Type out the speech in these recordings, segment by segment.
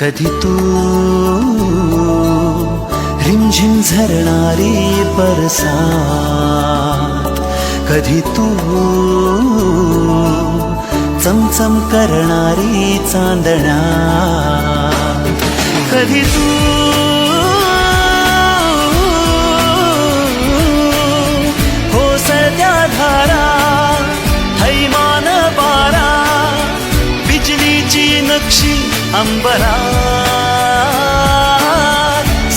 कधी तू रिमझिम झरणारी परसा कधी तू चमचम करणारी चांदण्या कधी तू हो अंबरा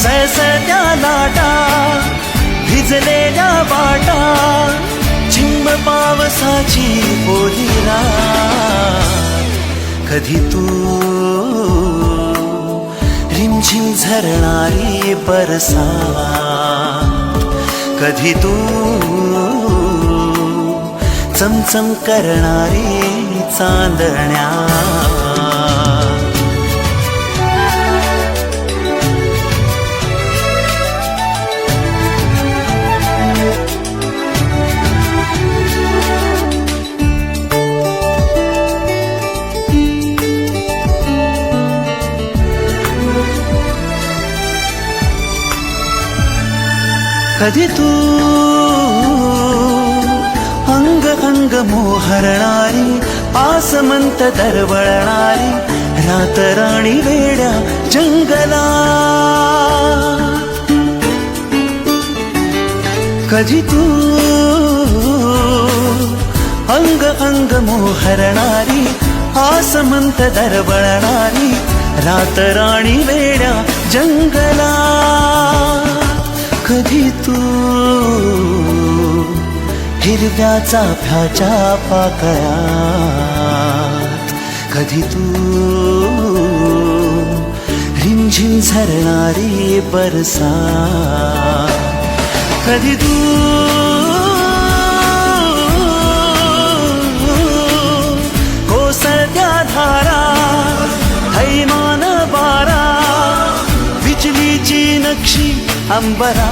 सळसळत्या लाटा भिजलेल्या वाटा चिंब पावसाची बोलीरा कधी तू रिमझिम झरणारी बरसा कधी तू चमचम करणारी चांदण्या. की तू अङ्ग अङ्गहरी आसमन्त दरवारी रतरा जङ्गला कथी तू अङ्ग अङ्गहरी आसमन्त दरवलारी रातराणि वेड्या जङ्गला कधी तू हिरव्या चाफ्याच्या पाकळ्यात? कधी तू रिमझिम झरणारी बरसा कधी तू कोसळत्या धारा हैमान बारा बिजलीची नक्षी அம்பரா